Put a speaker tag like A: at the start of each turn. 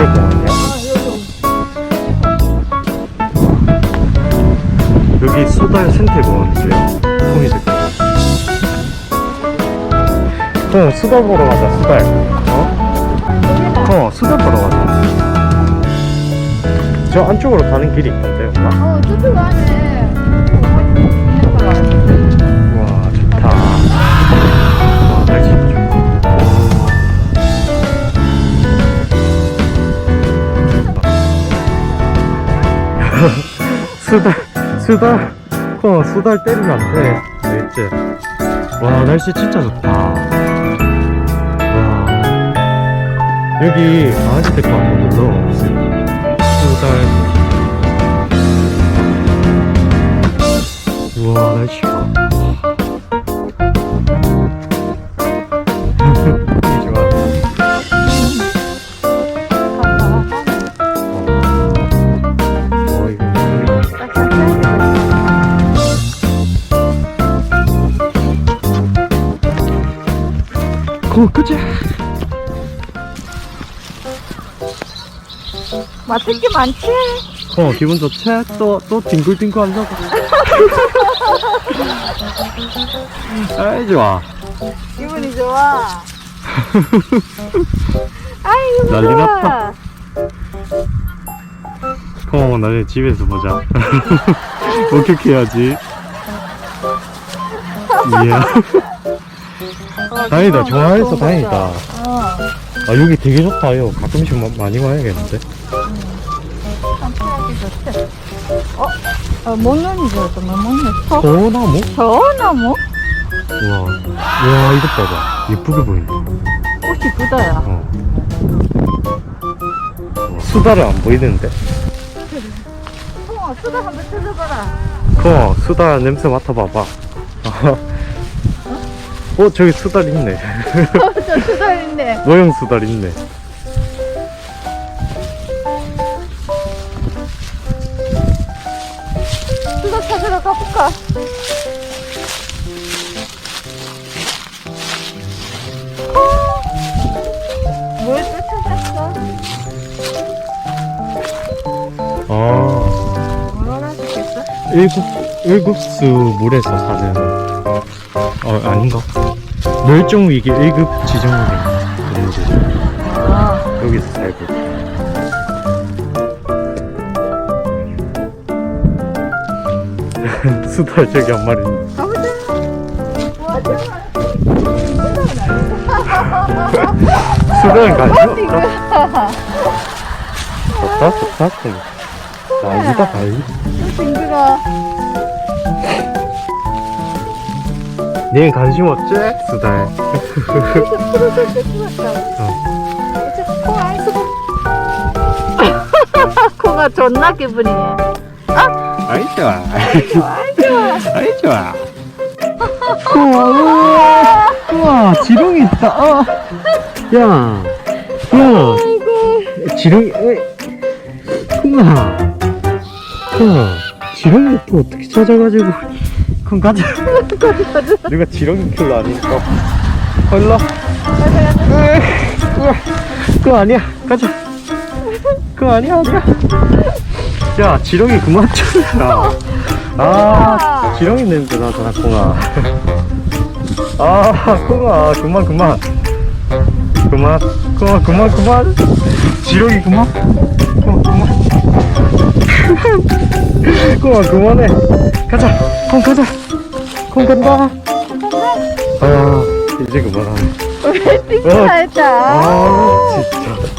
A: 수달공원이야? 여기 수달 생태공원이고요. 콩이들. 어, 수달 보러 가자, 수달. 어? 어, 수달 보러 가자. 저 안쪽으로 가는 길이 있던데, 엄마?
B: 어, 저쪽 안에.
A: 수달, 수달, 어, 수달 때리면 안 돼. 알겠지? 와, 날씨 진짜 좋다. 와. 여기 강아지 데리고 왔거든요. 수달. 우와, 날씨 좋아. 고, 그치?
B: 맛있 게 많지?
A: 어, 기분 좋지? 또, 또 뒹굴뒹굴 한다고. 아이, 좋아.
B: 기분이 좋아.
A: 난리
B: 좋아.
A: 났다. 어, 나중에 집에서 보자. 목격해야지. 이야.
B: 어,
A: 다행이다.
B: 좋은
A: 다행이다.
B: 어,
A: 아, 여기 되게 좋다. 요 가끔씩 마- 많이 와야겠는데?
B: 산책하기 좋대. 어, 어, 저또 뭐 먹네. 저,
A: 소나무?
B: 저 나무?
A: 우와. 와, 이것 봐봐. 예쁘게 보인다.
B: 꽃이 부다야.
A: 어. 우와, 수다를 안 보이는데?
B: 어, 수다 한번.
A: 어, 수다 냄새 맡아봐봐. 어, 저기 수달 있네.
B: 어, 저 수다 있네.
A: 모형 수달 있네.
B: 수다 찾으러 가볼까? 어? 뭘또 찾았어?
A: 아,
B: 뭘 알아주겠어?
A: 일국, 일국수 물에서 사는, 어, 아닌가? 멸종 위기 1급 지정물인 동물이죠.
B: 아,
A: 여기서 살고. 수달 저기 한 마리. 수달은 가지 없다.
B: 이거야.
A: 좋다, 좋다. 좀. 난리다, 난리.
B: 징그러.
A: 니는 관심 없지? 수달.
B: 코 안쓰고. 코가 존나 기분이네.
A: 아이, 좋아.
B: 아이 좋아.
A: 아이, 좋아. 우와, 우와, 지렁이 있다. 어. 야, 야,
B: 아이고.
A: 지렁이, 에이. 우와. 야, 지렁이 또 어떻게 찾아가지고. 그럼 가자. 내가 지렁이 킬러 아니니까. 얼라. 그거 아니야. 가자. 그거 아니야, 아니야. 야, 지렁이 그만 쳐라. 아, 지렁이 냄새 나잖아, 콩아. 아, 콩아, 그만, 그만. 그만, 그만, 그만, 그만. 지렁이 그만. 그만, 그만해. 가자, 콩 가자. 콩 간다. 아, 이제 그만하네.
B: 왜 삐끗하다.
A: 아, 진짜.